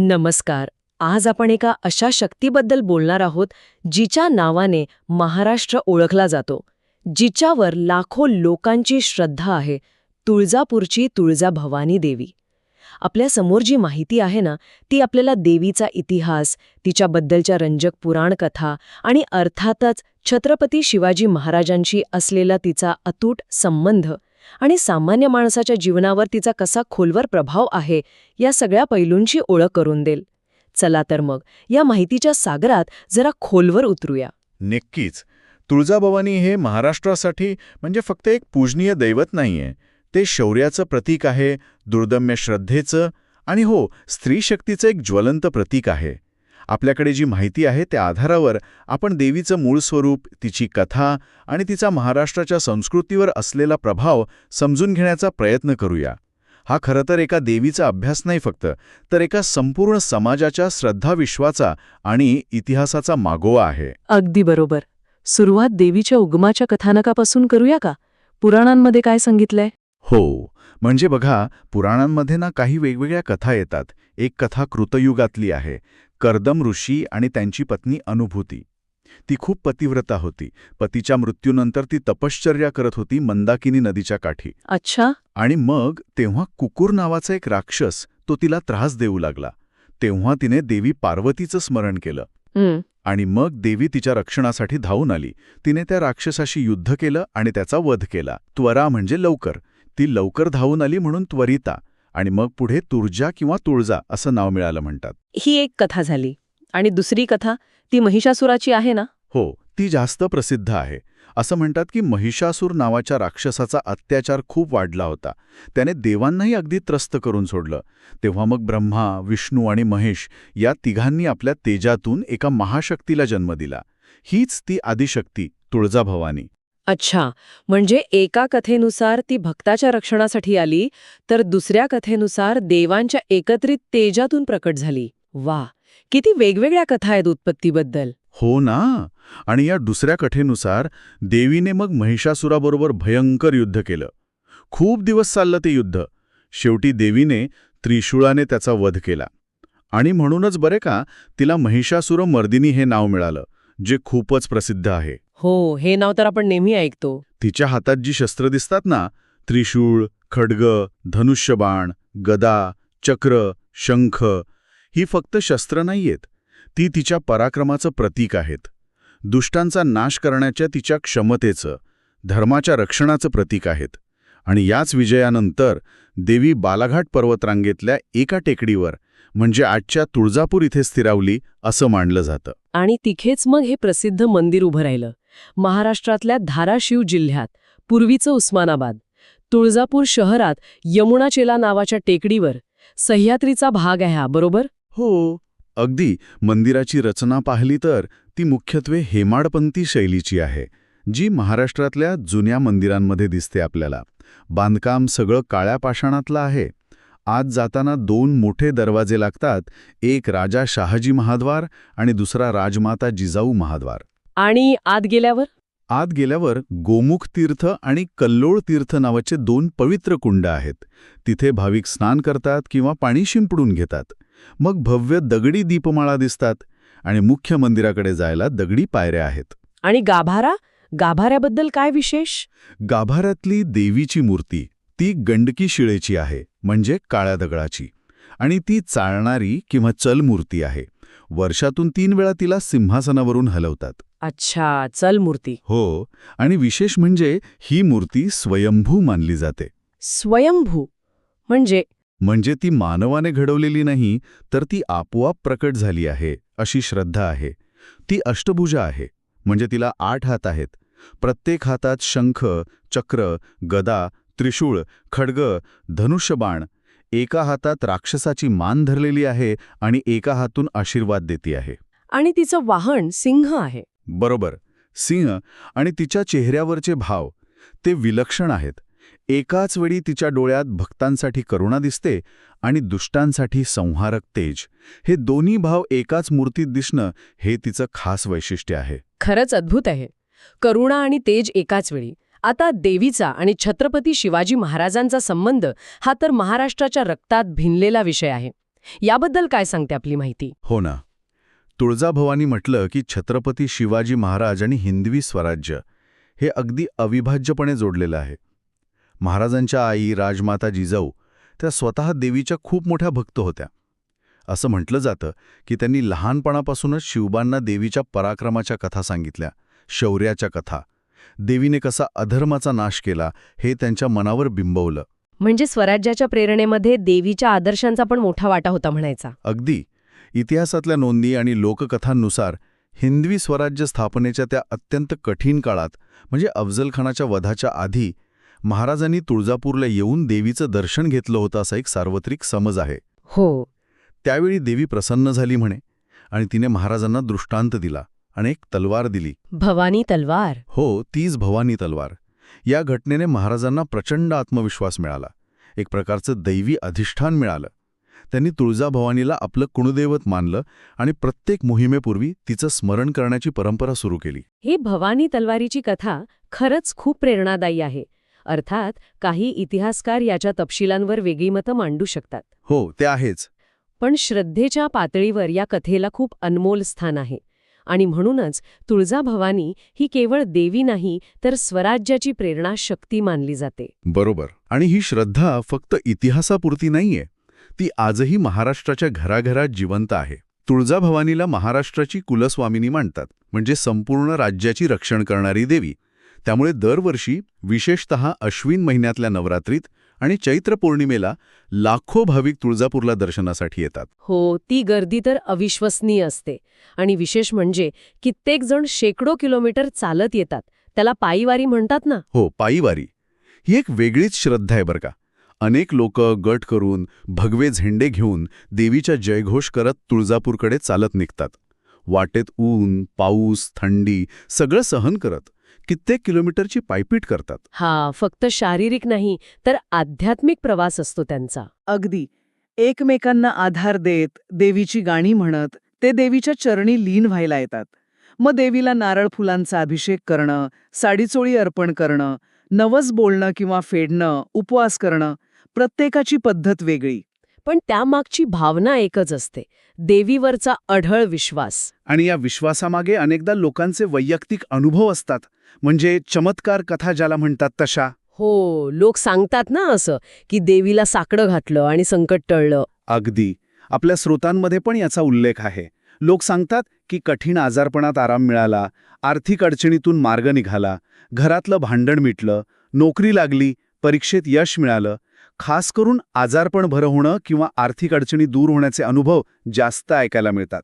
नमस्कार. आज आपण एका अशा शक्तीबद्दल बोलणार आहोत जिच्या नावाने महाराष्ट्र ओळखला जातो जिच्यावर लाखो लोकांची श्रद्धा आहे तुळजापूरची तुळजा भवानी देवी. आपल्यासमोर जी माहिती आहे ना ती आपल्याला देवीचा इतिहास तिच्याबद्दलच्या रंजक पुराणकथा आणि अर्थातच छत्रपती शिवाजी महाराजांशी असलेला तिचा अतूट संबंध आणि सामान्य माणसाच्या जीवनावर तिचा कसा खोलवर प्रभाव आहे या सगळ्या पैलूंची ओळख करून देईल. चला तर मग या माहितीच्या सागरात जरा खोलवर उतरूया. नक्कीच. तुळजाभवानी हे महाराष्ट्रासाठी म्हणजे फक्त एक पूजनीय दैवत नाहीये. ते शौर्याचं प्रतीक आहे दुर्दम्य श्रद्धेचं आणि हो स्त्री शक्तीचं एक ज्वलंत प्रतीक आहे. आपल्याकडे जी माहिती आहे त्या आधारावर आपण देवीचं मूळ स्वरूप तिची कथा आणि तिचा महाराष्ट्राच्या संस्कृतीवर असलेला प्रभाव समजून घेण्याचा प्रयत्न करूया. हा खरं तर एका देवीचा अभ्यास नाही फक्त तर एका संपूर्ण समाजाच्या श्रद्धाविश्वाचा आणि इतिहासाचा मागोवा आहे. अगदी बरोबर. सुरुवात देवीच्या उगमाच्या कथानकापासून करूया का? पुराणांमध्ये काय सांगितलंय? हो म्हणजे बघा पुराणांमध्ये ना काही वेगवेगळ्या कथा येतात. एक कथा कृतयुगातली आहे. कर्दम ऋषी आणि त्यांची पत्नी अनुभूती. ती खूप पतिव्रता होती. पतीच्या मृत्यूनंतर ती तपश्चर्या करत होती मंदाकिनी नदीच्या काठी. अच्छा. आणि मग तेव्हा कुकुर नावाचा एक राक्षस तो तिला त्रास देऊ लागला. तेव्हा तिने देवी पार्वतीचं स्मरण केलं. आणि मग देवी तिच्या रक्षणासाठी धावून आली. तिने त्या राक्षसाशी युद्ध केलं आणि त्याचा वध केला. त्वरा म्हणजे लवकर. ती लवकर धावून आली म्हणून त्वरिता. आणि मग पुढे तुर्जा किंवा तुळजा असं नाव मिळालं म्हणतात. ही एक कथा झाली. आणि दुसरी कथा ती महिषासुराची आहे ना? हो ती जास्त प्रसिद्ध आहे. असं म्हणतात की महिषासूर नावाच्या राक्षसाचा अत्याचार खूप वाढला होता. त्याने देवांनाही अगदी त्रस्त करून सोडलं. तेव्हा मग ब्रह्मा विष्णू आणि महेश या तिघांनी आपल्या तेजातून एका महाशक्तीला जन्म दिला. हीच ती आदिशक्ती तुळजाभवानी. अच्छा म्हणजे एका कथेनुसार ती भक्ताच्या रक्षणासाठी आली तर दुसऱ्या कथेनुसार देवांच्या एकत्रित तेजातून प्रकट झाली. वा किती वेगवेगळ्या कथा आहेत उत्पत्तीबद्दल. हो ना आणि या दुसऱ्या कथेनुसार देवीने मग महिषासुराबरोबर भयंकर युद्ध केलं. खूप दिवस चाललं ते युद्ध. शेवटी देवीने त्रिशूळाने त्याचा वध केला. आणि म्हणूनच बरे का तिला महिषासुर मर्दिनी हे नाव मिळालं जे खूपच प्रसिद्ध आहे. हो हे नाव तर आपण नेहमी ऐकतो. तिच्या हातात जी शस्त्र दिसतात ना त्रिशूळ खड्ग धनुष्यबाण गदा चक्र शंख ही फक्त शस्त्र नाहीयेत. ती तिच्या पराक्रमाचं प्रतीक आहेत. दुष्टांचा नाश करण्याच्या तिच्या क्षमतेचं धर्माच्या रक्षणाचं प्रतीक आहेत. आणि याच विजयानंतर देवी बालाघाट पर्वतरांगेतल्या एका टेकडीवर म्हणजे आजच्या तुळजापूर इथे स्थिरावली असं मानलं जातं. आणि तिथेच मग हे प्रसिद्ध मंदिर उभं राहिलं. महाराष्ट्रातल्या धाराशिव जिल्ह्यात पूर्वीचं उस्मानाबाद. तुळजापूर शहरात यमुनाचेला नावाच्या टेकडीवर सह्याद्रीचा भाग आहे हा बरोबर? हो अगदी. मंदिराची रचना पाहिली तर ती मुख्यत्वे हेमाडपंथी शैलीची आहे जी महाराष्ट्रातल्या जुन्या मंदिरांमध्ये दिसते आपल्याला. बांधकाम सगळं काळ्या पाषाणातलं आहे. आत जाताना दोन मोठे दरवाजे लागतात एक राजा शहाजी महाद्वार आणि दुसरा राजमाता जिजाऊ महाद्वार. आणि आत गेल्यावर? आत गेल्यावर गोमुख तीर्थ आणि कल्लोळ तीर्थ नावाचे दोन पवित्र कुंड आहेत. तिथे भाविक स्नान करतात किंवा पाणी शिंपडून घेतात. मग भव्य दगडी दीपमाळा दिसतात आणि मुख्य मंदिराकडे जायला दगडी पायऱ्या आहेत. आणि गाभारा? गाभाऱ्याबद्दल काय विशेष? गाभाऱ्यातली देवीची मूर्ती ती गंडकी शिळेची आहे म्हणजे काळ्या दगडाची. आणि ती चालणारी किंवा चल मूर्ती आहे. वर्षातून तीन वेळा तिला सिंहासनावरून हलवतात. अच्छा चल मूर्ती. हो आणि विशेष म्हणजे ही मूर्ती स्वयंभू मानली जाते. स्वयंभू? म्हणजे? म्हणजे ती मानवाने घडवलेली नाही तर ती आपोआप प्रकट झाली आहे अशी श्रद्धा आहे. ती अष्टभुजा आहे म्हणजे तिला आठ हात आहेत. प्रत्येक हातात शंख चक्र गदा त्रिशूळ खड्ग धनुष्यबाण. एका हातात राक्षसाची मान धरलेली आहे आणि एका हातून आशीर्वाद देती आहे. आणि तिचं वाहन सिंह आहे. बरोबर सिंह आणि तिच्या चेहऱ्यावरचे भाव ते विलक्षण आहेत. एकाच वेळी तिच्या डोळ्यात भक्तांसाठी करुणा दिसते आणि दुष्टांसाठी संहारक तेज. हे दोन्ही भाव एकाच मूर्तीत दिसणं हे तिचं खास वैशिष्ट्य आहे. खरंच अद्भुत आहे. करुणा आणि तेज एकाच वेळी. आता देवीचा आणि छत्रपती शिवाजी महाराजांचा संबंध हा तर महाराष्ट्राच्या रक्तात भिनलेला विषय आहे. याबद्दल काय सांगते आपली माहिती? हो ना. तुळजाभवानी म्हटलं की छत्रपती शिवाजी महाराज आणि हिंदवी स्वराज्य हे अगदी अविभाज्यपणे जोडलेलं आहे. महाराजांच्या आई राजमाता जिजाऊ त्या स्वतः देवीच्या खूप मोठ्या भक्त होत्या. असं म्हटलं जातं की त्यांनी लहानपणापासूनच शिवबांना देवीच्या पराक्रमाच्या कथा सांगितल्या शौर्याच्या कथा. देवीने कसा अधर्माचा नाश केला हे त्यांच्या मनावर बिंबवलं. म्हणजे स्वराज्याच्या प्रेरणेमध्ये देवीच्या आदर्शांचा पण मोठा वाटा होता म्हणायचा. अगदी. इतिहासातल्या नोंदी आणि लोककथांनुसार हिंदवी स्वराज्य स्थापनेच्या त्या अत्यंत कठीण काळात म्हणजे अफजलखानाच्या वधाच्या आधी महाराजांनी तुळजापूरला येऊन देवीचं दर्शन घेतलं होतं असा एक सार्वत्रिक समज आहे. हो. त्यावेळी देवी प्रसन्न झाली म्हणे आणि तिने महाराजांना दृष्टांत दिला आणि एक तलवार दिली. भवानी तलवार? हो तीच भवानी तलवार. या घटनेने महाराजांना प्रचंड आत्मविश्वास मिळाला. एक प्रकारचं दैवी अधिष्ठान मिळालं. त्यांनी तुळजाभवानीला आपलं कुणदैवत मानलं आणि प्रत्येक मोहिमेपूर्वी तिचं स्मरण करण्याची परंपरा सुरू केली. ही भवानी तलवारीची कथा खरंच खूप प्रेरणादायी आहे. अर्थात काही इतिहासकार याच्या तपशिलांवर वेगळी मतं मांडू शकतात. हो ते आहेच. पण श्रद्धेच्या पातळीवर या कथेला खूप अनमोल स्थान आहे. आणि म्हणूनच तुळजाभवानी ही केवळ देवी नाही तर स्वराज्याची प्रेरणा शक्ती मानली जाते. बरोबर. आणि ही श्रद्धा फक्त इतिहासापुरती नाहीये. ती आजही महाराष्ट्राच्या घराघरात जिवंत आहे. तुळजाभवानीला महाराष्ट्राची कुलस्वामिनी मानतात म्हणजे संपूर्ण राज्याची रक्षण करणारी देवी. त्यामुळे दरवर्षी विशेषतः अश्विन महिन्यातल्या नवरात्रीत आणि चैत्र पौर्णिमेला लाखो भाविक तुळजापूरला दर्शनासाठी येतात. हो ती गर्दी तर अविश्वसनीय असते. आणि विशेष म्हणजे कित्येक जण शेकडो किलोमीटर चालत येतात. त्याला पायीवारी म्हणतात ना? हो पायीवारी. ही एक वेगळीच श्रद्धा आहे बरं का. अनेक लोक गट करून भगवे झेंडे घेऊन देवीच्या जयघोष करत तुळजापूरकडे चालत निघतात. वाटेत ऊन पाऊस थंडी सगळं सहन करत कित्येक किलोमीटरची पायपीट करतात. हा फक्त शारीरिक नाही तर आध्यात्मिक प्रवास असतो त्यांचा. अगदी. एकमेकांना आधार देत देवीची गाणी म्हणत ते देवीच्या चरणी लीन व्हायला येतात. मग देवीला नारळ फुलांचा अभिषेक करणं साडीचोळी अर्पण करणं नवस बोलणं किंवा फेडणं उपवास करणं प्रत्येकाची पद्धत वेगळी. पण त्यामागची भावना एकच असते देवीवरचा अढळ विश्वास. आणि या विश्वासामागे अनेकदा लोकांचे वैयक्तिक अनुभव असतात म्हणजे चमत्कार कथा ज्याला म्हणतात तशा. हो लोक सांगतात ना असं की देवीला साकडं घातलं आणि संकट टळलं. अगदी. आपल्या स्रोतांमध्ये पण याचा उल्लेख आहे. लोक सांगतात की कठीण आजारपणात आराम मिळाला आर्थिक अडचणीतून मार्ग निघाला घरातलं भांडण मिटलं नोकरी लागली परीक्षेत यश मिळालं खास करून आजारपण बरं होणं किंवा आर्थिक अडचणी दूर होण्याचे अनुभव जास्त ऐकायला मिळतात.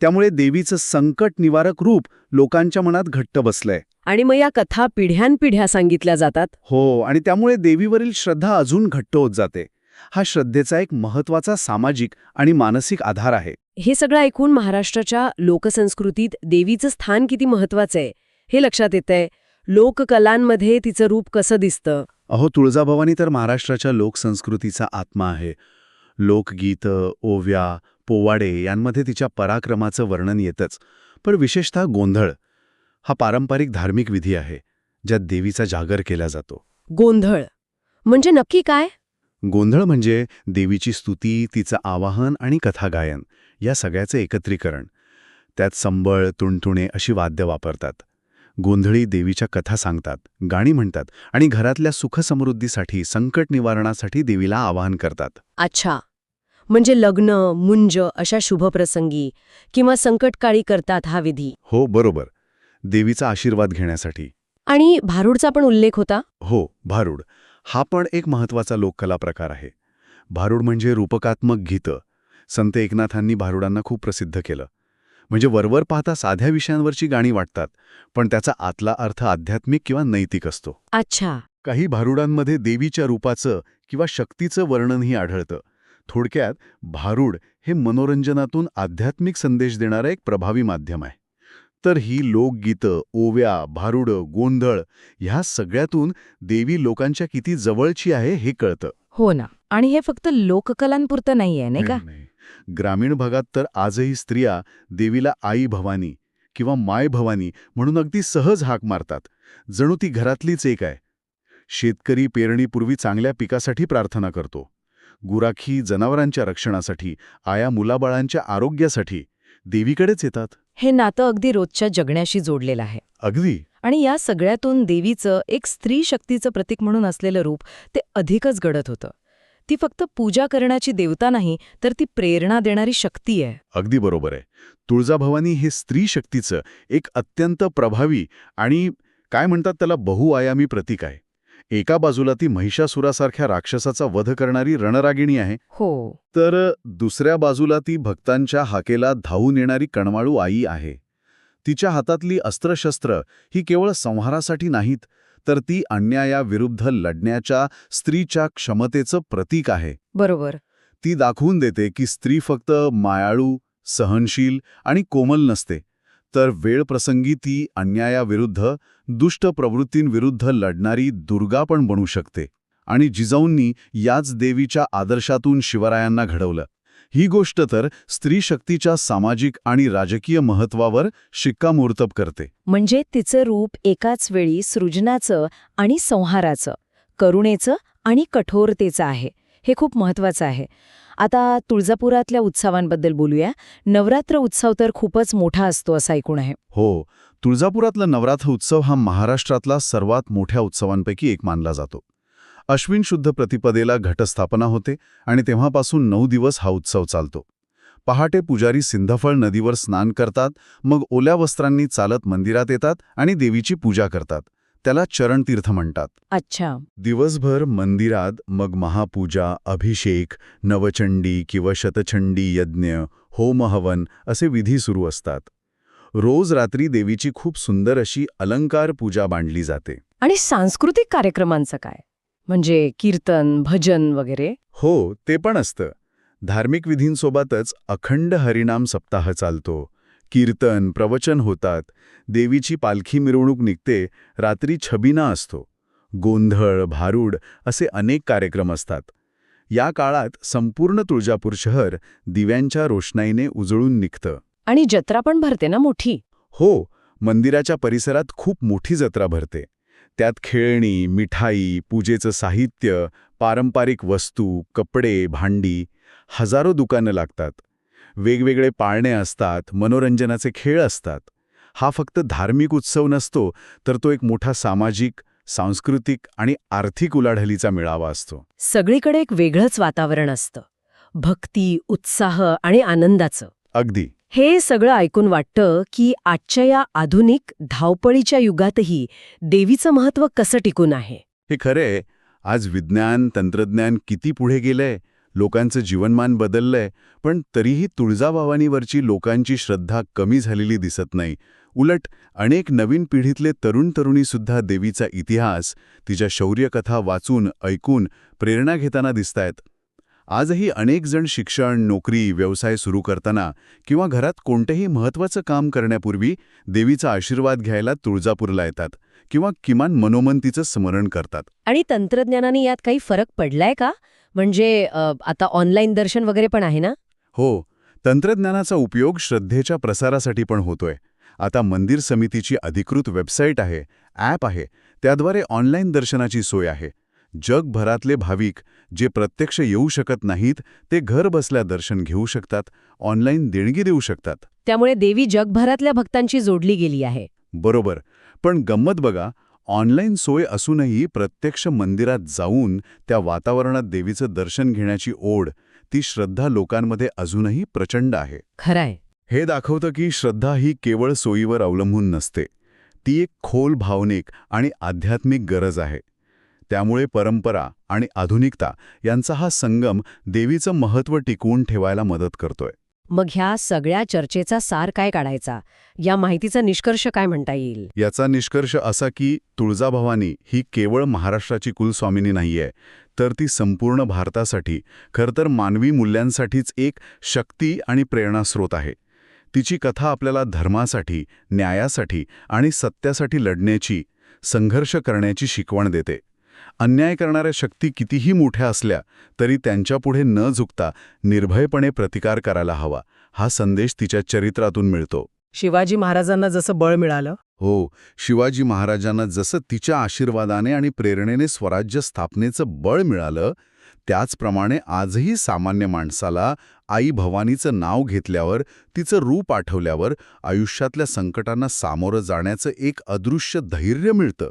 त्यामुळे देवीचं संकट निवारक रूप लोकांच्या मनात घट्ट बसलंय. आणि मग या कथा पिढ्यानपिढ्या सांगितल्या जातात? हो आणि त्यामुळे देवीवरील श्रद्धा अजून घट्ट होत जाते. हा श्रद्धेचा एक महत्त्वाचा सामाजिक आणि मानसिक आधार आहे. हे सगळं ऐकून महाराष्ट्राच्या लोकसंस्कृतीत देवीचं स्थान किती महत्वाचं आहे हे लक्षात येतंय. लोककलांमध्ये तिचं रूप कसं दिसतं? अहो तुळजाभवानी तर महाराष्ट्राच्या लोकसंस्कृतीचा आत्मा आहे. लोकगीतं ओव्या पोवाडे यांमध्ये तिच्या पराक्रमाचं वर्णन येतच. पण विशेषतः गोंधळ हा पारंपरिक धार्मिक विधी आहे ज्यात देवीचा जागर केला जातो. गोंधळ. म्हणजे नक्की काय? गोंधळ म्हणजे देवीची स्तुती तिचं आवाहन आणि कथागायन या सगळ्याचे एकत्रीकरण. त्यात संबळ तुणतुणे अशी वाद्य वापरतात. गोंधळी देवीच्या कथा सांगतात गाणी म्हणतात आणि घरातल्या सुखसमृद्धीसाठी संकट निवारणासाठी देवीला आवाहन करतात. अच्छा. म्हणजे लग्न मुंज अशा शुभप्रसंगी किंवा संकटकाळी करतात हा विधी. हो बरोबर. देवीचा आशीर्वाद घेण्यासाठी. आणि भारूडचा पण उल्लेख होता? हो भारूड. हा पण एक महत्त्वाचा लोककला प्रकार आहे. भारूड म्हणजे रूपकात्मक गीतं. संत एकनाथांनी भारुडांना खूप प्रसिद्ध केलं. म्हणजे वरवर पाहता साध्या विषयांवरची गाणी वाटतात पण त्याचा आतला अर्थ आध्यात्मिक किंवा नैतिक असतो. अच्छा. काही भारुडांमध्ये देवीच्या रूपाचं किंवा शक्तीचं वर्णनही आढळतं. थोडक्यात भारूड हे मनोरंजनातून आध्यात्मिक संदेश देणारं एक प्रभावी माध्यम आहे. तर ही लोकगीतं ओव्या भारुडं गोंधळ ह्या सगळ्यातून देवी लोकांच्या किती जवळची आहे हे कळतं. हो ना. आणि हे फक्त लोककलांपुरतं नाहीये नाही का? नाही. ग्रामीण भागात तर आजही स्त्रिया देवीला आई भवानी किंवा माय भवानी म्हणून अगदी सहज हाक मारतात. जणू ती घरातलीच एक आहे. शेतकरी पेरणीपूर्वी चांगल्या पिकासाठी प्रार्थना करतो. गुराखी जनावरांच्या रक्षणासाठी आया मुलाबाळांच्या आरोग्यासाठी देवीकडेच येतात. हे नातं अगदी रोजच्या जगण्याशी जोडलेलं आहे. अगदी? आणि या सगळ्यातून देवीचं एक स्त्री शक्तीचं प्रतीक म्हणून असलेलं रूप ते अधिकच घडत होतं. ती फक्त पूजा करण्याची देवता नाही तर ती प्रेरणा देणारी शक्ती आहे. अगदी बरोबर आहे. तुळजाभवानी हे स्त्री शक्तीचं एक अत्यंत प्रभावी आणि काय म्हणतात त्याला बहुआयामी प्रतीक आहे. एका बाजूला ती महिषासुरासारख्या राक्षसाचा वध करणारी रणरागिणी आहे. हो. तर दुसऱ्या बाजूला ती भक्तांच्या हाकेला धावून येणारी कणवाळू आई आहे. तिच्या हातातली अस्त्रशस्त्र ही केवळ संहारासाठी नाहीत तर ती अन्यायाविरुद्ध लढण्याच्या स्त्रीच्या क्षमतेचं प्रतीक आहे. बरोबर. ती दाखवून देते की स्त्री फक्त मायाळू सहनशील आणि कोमल नसते. तर वेळ प्रसंगी ती अन्यायाविरुद्ध दुष्ट प्रवृत्तींविरुद्ध लढणारी दुर्गा पण बनू शकते. आणि जिजाऊंनी याच देवीच्या आदर्शातून शिवरायांना घडवलं. ही गोष्ट तर स्त्री शक्तीच्या सामाजिक आणि राजकीय महत्वावर शिक्कामोर्तब करते. म्हणजे तिचं रूप एकाच वेळी सृजनाचं आणि संहाराचं करुणेचं आणि कठोरतेचं आहे. हे खूप महत्वाचं आहे. आता तुळजापुरातल्या उत्सवांबद्दल बोलूया. नवरात्र उत्सव तर खूपच मोठा असतो असं ऐकून आहे. हो तुळजापुरातला नवरात्र उत्सव हा महाराष्ट्रातला सर्वात मोठ्या उत्सवांपैकी एक मानला जातो. अश्विन शुद्ध प्रतिपदेला घटस्थापना होते आणि तेव्हापासून नऊ दिवस हा उत्सव चालतो. पहाटे पुजारी सिंधफळ नदीवर स्नान करतात मग ओल्या वस्त्रांनी चालत मंदिरात येतात आणि देवीची पूजा करतात. त्याला चरणतीर्थ म्हणतात. अच्छा. दिवसभर मंदिरात मग महापूजा अभिषेक नवचंडी किंवा शतचंडी यज्ञ होमहवन असे विधी सुरू असतात. रोज रात्री देवीची खूप सुंदर अशी अलंकार पूजा मांडली जाते. आणि सांस्कृतिक कार्यक्रमांचं काय? म्हणजे कीर्तन भजन वगैरे? हो ते पण असतं. धार्मिक विधींसोबतच अखंड हरिनाम सप्ताह चालतो. कीर्तन प्रवचन होतात. देवीची पालखी मिरवणूक निघते. रात्री छबिना असतो. गोंधळ भारूड असे अनेक कार्यक्रम असतात. या काळात संपूर्ण तुळजापूर शहर दिव्यांच्या रोषणाईने उजळून निघतं. आणि जत्रा पण भरते ना मोठी? हो मंदिराच्या परिसरात खूप मोठी जत्रा भरते. त्यात खेळणी मिठाई पूजेचं साहित्य पारंपरिक वस्तू कपडे भांडी हजारो दुकानं लागतात. वेगवेगळे पाळणे असतात मनोरंजनाचे खेळ असतात. हा फक्त धार्मिक उत्सव नसतो तर तो एक मोठा सामाजिक सांस्कृतिक आणि आर्थिक उलाढालीचा मेळावा असतो. सगळीकडे एक वेगळंच वातावरण असतं. भक्ती उत्साह आणि आनंदाचं. अगदी. हे सगळं ऐकून वाटतं की आजच्या या आधुनिक धावपळीच्या युगातही देवीचं महत्त्व कसं टिकून आहे? हे खरंय आज विज्ञान तंत्रज्ञान किती पुढे गेलंय लोकांचं जीवनमान बदललंय पण तरीही तुळजाभवानीवरची लोकांची श्रद्धा कमी झालेली दिसत नाही. उलट अनेक नवीन पिढीतले तरुण तरुणीसुद्धा देवीचा इतिहास तिच्या शौर्यकथा वाचून ऐकून प्रेरणा घेताना दिसतायत. आजही अनेक जण शिक्षण नोकरी व्यवसाय सुरू करताना किंवा घरात कोणतेही महत्त्वाचं काम करण्यापूर्वी देवीचा आशीर्वाद घ्यायला तुळजापूरला येतात किंवा किमान मनोमन तिचं स्मरण करतात. आणि तंत्रज्ञानाने यात काही फरक पडलाय का? म्हणजे आता ऑनलाईन दर्शन वगैरे पण आहे ना? हो तंत्रज्ञानाचा उपयोग श्रद्धेच्या प्रसारासाठी पण होतोय. आता मंदिर समितीची अधिकृत वेबसाईट आहे ॲप आहे त्याद्वारे ऑनलाईन दर्शनाची सोय आहे. जगभरातले भाविक जे प्रत्यक्ष येऊ शकत नाहीत ते घर बसल्या दर्शन घेऊ शकतात ऑनलाईन देणगी देऊ शकतात. त्यामुळे देवी जगभरातल्या भक्तांची जोडली गेली आहे. बरोबर. पण गंमत बघा ऑनलाईन सोय असूनही प्रत्यक्ष मंदिरात जाऊन त्या वातावरणात देवीचं दर्शन घेण्याची ओढ ती श्रद्धा लोकांमध्ये अजूनही प्रचंड आहे. खरंय. हे दाखवतं की श्रद्धा ही केवळ सोयीवर अवलंबून नसते. ती एक खोल भावनिक आणि आध्यात्मिक गरज आहे. त्यामुळे परंपरा आणि आधुनिकता यांचा हा संगम देवीचं महत्त्व टिकवून ठेवायला मदत करतोय. मग ह्या सगळ्या चर्चेचा सार काय काढायचा? या माहितीचा निष्कर्ष काय म्हणता येईल? याचा निष्कर्ष असा की तुळजाभवानी ही केवळ महाराष्ट्राची कुलस्वामिनी नाहीये तर ती संपूर्ण भारतासाठी खरं तर मानवी मूल्यांसाठीच एक शक्ती आणि प्रेरणास्रोत आहे. तिची कथा आपल्याला धर्मासाठी न्यायासाठी आणि सत्यासाठी लढण्याची संघर्ष करण्याची शिकवण देते. अन्याय करणाऱ्या शक्ती कितीही मोठ्या असल्या तरी त्यांच्यापुढे न झुकता निर्भयपणे प्रतिकार करायला हवा. हा संदेश तिच्या चरित्रातून मिळतो. शिवाजी महाराजांना जसं बळ मिळालं. हो शिवाजी महाराजांना जसं तिच्या आशीर्वादाने आणि प्रेरणेने स्वराज्य स्थापनेचं बळ मिळालं त्याचप्रमाणे आजही सामान्य माणसाला आई भवानीचं नाव घेतल्यावर तिचं रूप आठवल्यावर आयुष्यातल्या संकटांना सामोरं जाण्याचं एक अदृश्य धैर्य मिळतं.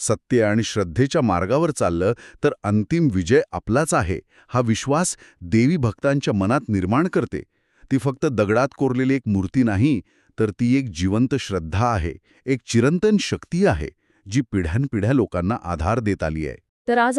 सत्य आणि श्रद्धेच्या मार्गावर चाललं तर अंतिम विजय आपलाच आहे हा विश्वास देवी भक्तांच्या मनात निर्माण करते. ती फक्त दगडात कोरलेली एक मूर्ती नाही तर ती एक जिवंत श्रद्धा आहे एक चिरंतन शक्ती आहे जी पिढ्यानपिढ्या लोकांना आधार देत आली आहे. तर आज